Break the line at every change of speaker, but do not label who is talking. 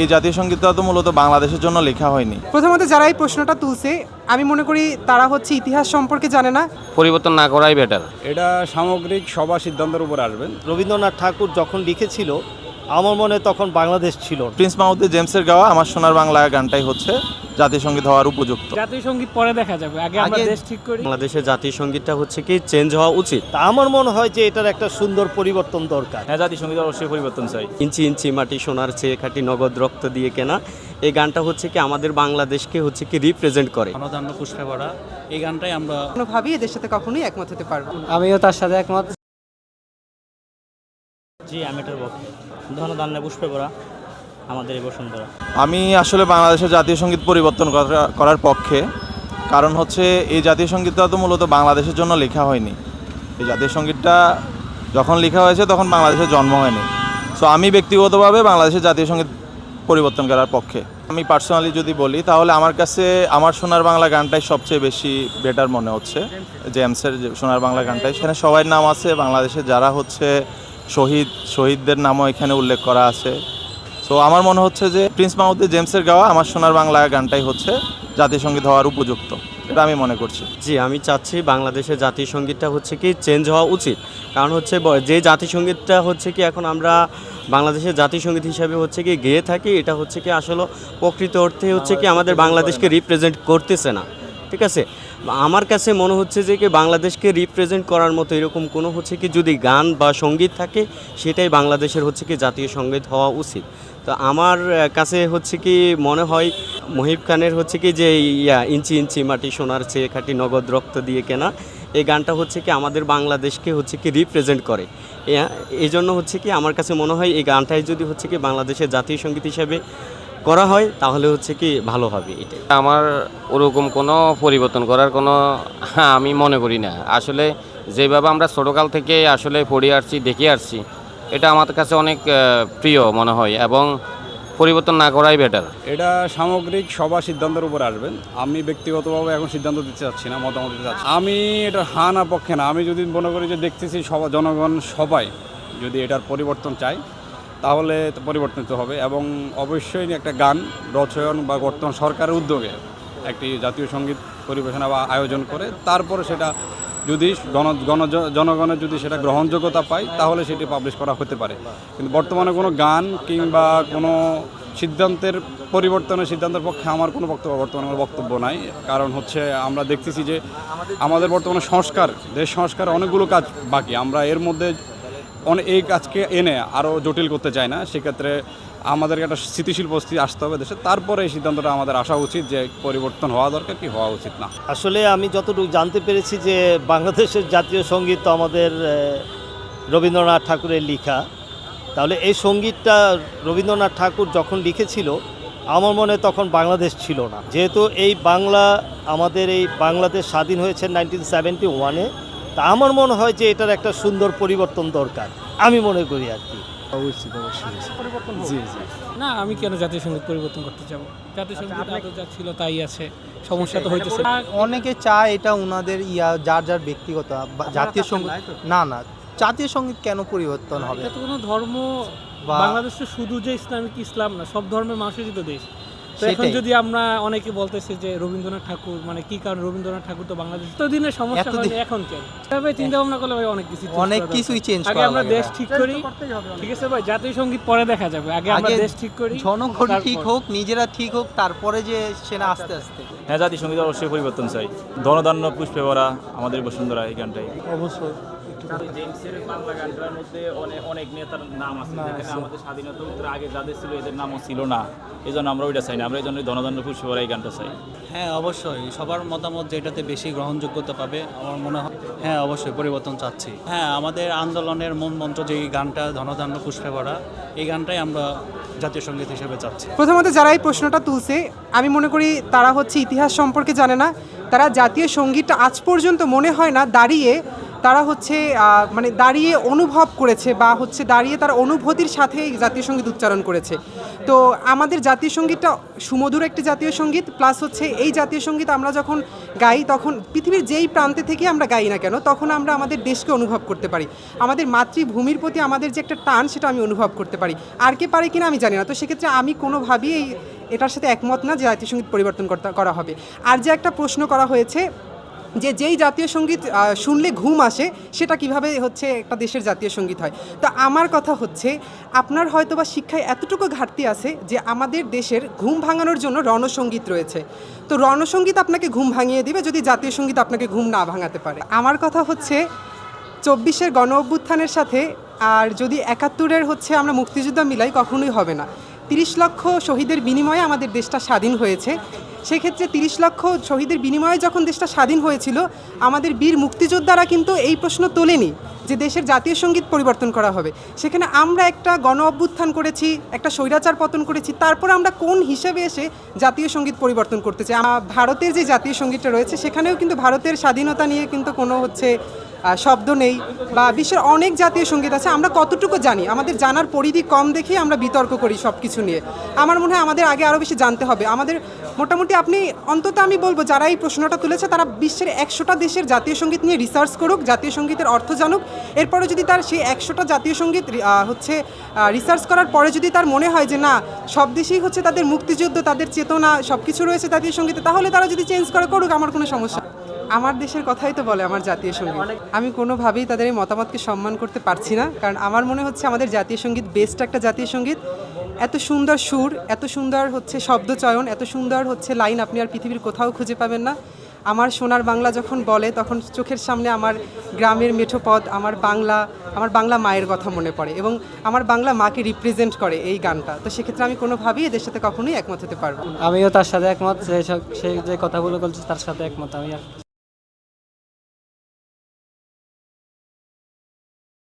এই জাতীয় সঙ্গীতটা তো মূলত বাংলাদেশের জন্য লেখা হয়নি।
প্রথমত যারা এই প্রশ্নটা তুলছে আমি মনে করি তারা হচ্ছে ইতিহাস সম্পর্কে জানে না।
পরিবর্তন না করাই বেটার
এটা সামগ্রিক সবার সিদ্ধান্তের উপর আসবেন।
রবীন্দ্রনাথ ঠাকুর যখন লিখেছিল আমার মনে তখন বাংলাদেশ ছিল।
প্রিন্স মাহমুদ জেমসের গাওয়া আমার সোনার বাংলা গানটাই হচ্ছে। জাতীয় সংগীত হওয়ার উপযুক্ত।
জাতীয় সংগীত পরে দেখা যাবে আগে আমরা দেশ ঠিক করি।
বাংলাদেশের জাতীয় সঙ্গীতটা হচ্ছে কি চেঞ্জ হওয়া উচিত।
আমার মনে হয় যে এটার একটা সুন্দর পরিবর্তন দরকার।
হ্যাঁ জাতীয় সংগীত অবশ্যই পরিবর্তন চাই।
ইঞ্চি ইঞ্চি মাটি সোনার চেয়ে খাঁটি নগদ রক্ত দিয়ে কেনা। এই গানটা হচ্ছে কি আমাদের বাংলাদেশকে হচ্ছে কি রিপ্রেজেন্ট করে।
ধনধান্য পুষ্পে ভরা এই গানটাই আমরা
কোনোভাবেই এদের সাথে কখনোই একমত হতে পারব না।
আমিও তার সাথে একমত।
জি আমি এটার পক্ষে ধনধান্য পুষ্পে ভরা আমাদের এই বসুন্ধরা।
আমি আসলে বাংলাদেশের জাতীয় সংগীত পরিবর্তন করা- করার পক্ষে, কারণ হচ্ছে এই জাতীয় সঙ্গীতটা তো মূলত বাংলাদেশের জন্য লেখা হয়নি। এই জাতীয় সঙ্গীতটা যখন লেখা হয়েছে তখন বাংলাদেশের জন্ম হয়নি। সো আমি ব্যক্তিগতভাবে বাংলাদেশের জাতীয় সংগীত পরিবর্তন করার পক্ষে। আমি পার্সোনালি যদি বলি, তাহলে আমার কাছে আমার সোনার বাংলা গানটাই সবচেয়ে বেশি বেটার মনে হচ্ছে। জেমসের যে সোনার বাংলা গানটাই। সেখানে সবাই নাম আছে। বাংলাদেশে যারা হচ্ছে শহীদ শহীদদের নামও এখানে উল্লেখ করা আছে। সো আমার মনে হচ্ছে যে প্রিন্স মাহমুদের জেমসের গাওয়া আমার সোনার বাংলা গানটাই হচ্ছে জাতীয় সংগীত হওয়ার উপযুক্ত। এটা আমি মনে করছি।
জি, আমি চাচ্ছি বাংলাদেশের জাতীয় সঙ্গীতটা হচ্ছে কি চেঞ্জ হওয়া উচিত। কারণ হচ্ছে যে জাতীয় সঙ্গীতটা হচ্ছে কি এখন আমরা বাংলাদেশের জাতীয় সংগীত হিসাবে হচ্ছে কি গেয়ে থাকি, এটা হচ্ছে কি আসলে প্রকৃত অর্থে হচ্ছে কি আমাদের বাংলাদেশকে রিপ্রেজেন্ট করতেছে না। ঠিক আছে? আমার কাছে মনে হচ্ছে যে কি বাংলাদেশকে রিপ্রেজেন্ট করার মতো এরকম কোনো হচ্ছে কি যদি গান বা সংগীত থাকে, সেটাই বাংলাদেশের হচ্ছে কি জাতীয় সংগীত হওয়া উচিত। তো আমার কাছে হচ্ছে কি মনে হয় মহিব খানের হচ্ছে কি যে ইয়া, ইঞ্চি ইঞ্চি মাটি সোনার চেয়ে খাঁটি নগদ রক্ত দিয়ে কেনা, এই গানটা হচ্ছে কি আমাদের বাংলাদেশকে হচ্ছে কি রিপ্রেজেন্ট করে। এই জন্য হচ্ছে কি আমার কাছে মনে হয় এই গানটাই যদি হচ্ছে কি বাংলাদেশের জাতীয় সংগীত হিসাবে করা হয় তাহলে হচ্ছে কি ভালো হবে এটা
আমার ওরকম কোনো পরিবর্তন করার কোনো হ্যাঁ, আমি মনে করি না। আসলে যেভাবে আমরা ছোটোকাল থেকে আসলে পড়ে আসছি দেখে আসছি এটা আমার কাছে অনেক প্রিয় মনে হয় এবং পরিবর্তন না করাই বেটার
এটা সামগ্রিক সবার সিদ্ধান্তের উপর আসবেন আমি ব্যক্তিগতভাবে এখন সিদ্ধান্ত দিতে চাচ্ছি না মতামত দিতে চাচ্ছি আমি এটা হা না পক্ষে না। আমি যদি মনে করি যে দেখতেছি সবা জনগণ সবাই যদি এটার পরিবর্তন চায় তাহলে পরিবর্তিত হবে এবং অবশ্যই একটা গান, রচয়ন বা বর্তমান সরকারের উদ্যোগে একটি জাতীয় সংগীত পরিবেশনা বা আয়োজন করে, তারপরে সেটা যদি গণ গণ জনগণের যদি সেটা গ্রহণযোগ্যতা পায়, তাহলে সেটি পাবলিশ করা হতে পারে। কিন্তু বর্তমানে কোনো গান কিংবা কোনো সিদ্ধান্তের, পরিবর্তনের সিদ্ধান্তের পক্ষে আমার কোনো বক্তব্য, বর্তমানে কোনো বক্তব্য নাই। কারণ হচ্ছে আমরা দেখতেছি যে আমাদের বর্তমানে সংস্কার, দেশ সংস্কার অনেকগুলো কাজ বাকি। আমরা এর মধ্যে অনেক এই কাজকে এনে আরও জটিল করতে চায় না, সেক্ষেত্রে আমাদেরকে একটা স্থিতিশীল পরিস্থিতি আসতে হবে দেশে। তারপরে এই সিদ্ধান্তটা আমাদের আসা উচিত যে পরিবর্তন হওয়া দরকার কি হওয়া উচিত না।
আসলে আমি যতটুকু জানতে পেরেছি যে বাংলাদেশের জাতীয় সংগীত তো আমাদের রবীন্দ্রনাথ ঠাকুরের লেখা। তাহলে এই সঙ্গীতটা রবীন্দ্রনাথ ঠাকুর যখন লিখেছিল, আমার মনে তখন বাংলাদেশ ছিল না। যেহেতু এই বাংলা, আমাদের এই বাংলাদেশ স্বাধীন হয়েছে নাইনটিন সেভেন্টি ওয়ানে তা আমার মনে হয় যে এটার একটা সুন্দর পরিবর্তন দরকার আমি মনে করি আর কি।
না আমি কেন জাতীয় সংগীত পরিবর্তন করতে যাব? জাতীয় সংগীত আদৌ যা ছিল তাই আছে সমস্যা তো হইতেছে।
অনেকে চায় এটা ওনাদের ইয়া যার যার ব্যক্তিগত বা- জাতীয় সংগীত না না জাতীয় সংগীত কেন পরিবর্তন হবে?
এটা তো কোনো ধর্ম
বা-
বাংলাদেশ শুধু যে ইসলামিক ইসলাম না সব ধর্মের মানুষেরই তো দেশ। তো এখন যদি আমরা অনেকে বলতেছে যে রবীন্দ্রনাথ ঠাকুর মানে কি কারণ রবীন্দ্রনাথ ঠাকুর তো বাংলাদেশ? তো দিনের সমস্যা এখন কেন তবে চিন্তা ভাবনা করলে ভাই অনেক কিছু
অনেক কিছুই চেঞ্জ
আগে আমরা দেশ ঠিক করি ঠিক আছে ভাই? জাতীয় সংগীত পরে দেখা যাবে। আগে আমরা দেশ ঠিক করি
জনগণ ঠিক হোক নিজেরা ঠিক হোক তারপরে যে সেটা আস্তে আস্তে।
হ্যাঁ জাতীয় সংগীত অবশ্যই পরিবর্তন চাই। ধনধান্য পুষ্পে ভরা আমাদের বসুন্ধরা এই গানটাই। জেমসের বাংলা গানটার মধ্যে অনেক অনেক নেতার নাম আছে যেখানে আমাদের স্বাধীনতা উত্তর আগে যাদের ছিল এদের নামও ছিল না। এই জন্য আমরা ওইটা চাই না আমরা এই জন্য ধনধান্য এই গানটা চাই।
হ্যাঁ অবশ্যই। সবার মতামত যেটাতে বেশি গ্রহণযোগ্যতা পাবে আমার মনে হয় হ্যাঁ অবশ্যই পরিবর্তন চাচ্ছি। হ্যাঁ আমাদের আন্দোলনের মূল মন্ত্র যে এই গানটা ধনধান্য পুষ্পে ভরা এই গানটাই আমরা জাতীয় সংগীত হিসেবে চাচ্ছি।
প্রথমত যারা এই প্রশ্নটা তুলছে আমি মনে করি তারা হচ্ছে ইতিহাস সম্পর্কে জানে না। তারা জাতীয় সঙ্গীতটা আজ পর্যন্ত মনে হয় না দাঁড়িয়ে তারা হচ্ছে মানে দাঁড়িয়ে অনুভব করেছে বা হচ্ছে দাঁড়িয়ে তার অনুভূতির সাথে জাতীয় সংগীত উচ্চারণ করেছে। তো আমাদের জাতীয় সঙ্গীতটা সুমধুর একটি জাতীয় সংগীত, প্লাস হচ্ছে এই জাতীয় সংগীত আমরা যখন গাই তখন পৃথিবীর যেই প্রান্তে থেকে আমরা গাই না কেন, তখন আমরা আমাদের দেশকে অনুভব করতে পারি। আমাদের মাতৃভূমির প্রতি আমাদের যে একটা টান, সেটা আমি অনুভব করতে পারি। আর কে পারে কিনা আমি জানি না, তো সেক্ষেত্রে আমি কোনোভাবেই এটার সাথে একমত না যে জাতীয় সংগীত পরিবর্তন করা হবে। আর যে একটা প্রশ্ন করা হয়েছে যে যেই জাতীয় সংগীত শুনলে ঘুম আসে, সেটা কীভাবে হচ্ছে একটা দেশের জাতীয় সংগীত হয়? তো আমার কথা হচ্ছে, আপনার হয়তো বা শিক্ষায় এতটুকু ঘাটতি আছে যে আমাদের দেশের ঘুম ভাঙানোর জন্য রণসঙ্গীত রয়েছে। তো রণসঙ্গীত আপনাকে ঘুম ভাঙিয়ে দিবে যদি জাতীয় সংগীত আপনাকে ঘুম না ভাঙাতে পারে। আমার কথা হচ্ছে, চব্বিশের গণ অভ্যুত্থানের সাথে আর যদি একাত্তরের হচ্ছে আমরা মুক্তিযুদ্ধ মিলাই, কখনোই হবে না। তিরিশ লক্ষ শহীদের বিনিময়ে আমাদের দেশটা স্বাধীন হয়েছে। সেক্ষেত্রে তিরিশ লক্ষ শহীদের বিনিময়ে যখন দেশটা স্বাধীন হয়েছিল, আমাদের বীর মুক্তিযোদ্ধারা কিন্তু এই প্রশ্ন তোলেনি যে দেশের জাতীয় সংগীত পরিবর্তন করা হবে। সেখানে আমরা একটা গণ অভ্যুত্থান করেছি, একটা স্বৈরাচার পতন করেছি, তারপর আমরা কোন হিসেবে এসে জাতীয় সংগীত পরিবর্তন করতে চাই? ভারতের যে জাতীয় সঙ্গীতটা রয়েছে, সেখানেও কিন্তু ভারতের স্বাধীনতা নিয়ে কিন্তু কোনো হচ্ছে শব্দ নেই বা বিশ্বের অনেক জাতীয় সংগীত আছে। আমরা কতটুকু জানি? আমাদের জানার পরিধি কম দেখেই আমরা বিতর্ক করি সব কিছু নিয়ে। আমার মনে হয় আমাদের আগে আরও বেশি জানতে হবে। আমাদের মোটামুটি আপনি অন্তত আমি বলব যারা এই প্রশ্নটা তুলেছে তারা বিশ্বের একশোটা দেশের জাতীয় সংগীত নিয়ে রিসার্চ করুক জাতীয় সঙ্গীতের অর্থ জানুক। এরপরে যদি তার সেই একশোটা জাতীয় সংগীত হচ্ছে রিসার্চ করার পরে যদি তার মনে হয় যে না সব দেশেই হচ্ছে তাদের মুক্তিযুদ্ধ তাদের চেতনা সব কিছু রয়েছে জাতীয় সঙ্গীতে তাহলে তারা যদি চেঞ্জ করে করুক আমার কোনো সমস্যা আমার দেশের কথাই তো বলে আমার জাতীয় সংগীত। আমি কোনোভাবেই তাদের এই মতামতকে সম্মান করতে পারছি না কারণ আমার মনে হচ্ছে আমাদের জাতীয় সংগীত বেস্ট একটা জাতীয় সংগীত। এত সুন্দর সুর, এত সুন্দর হচ্ছে শব্দচয়ন, এত সুন্দর হচ্ছে লাইন আপনি আর পৃথিবীর কোথাও খুঁজে পাবেন না। আমার সোনার বাংলা যখন বলে, তখন চোখের সামনে আমার গ্রামের মেঠোপথ আমার বাংলা আমার বাংলা মায়ের কথা মনে পড়ে এবং আমার বাংলা মাকে রিপ্রেজেন্ট করে এই গানটা। তো সেক্ষেত্রে আমি কোনোভাবেই এদের সাথে কখনোই একমত হতে পারব
আমিও তার সাথে একমত সে যে কথাগুলো বলছে তার সাথে একমত আমি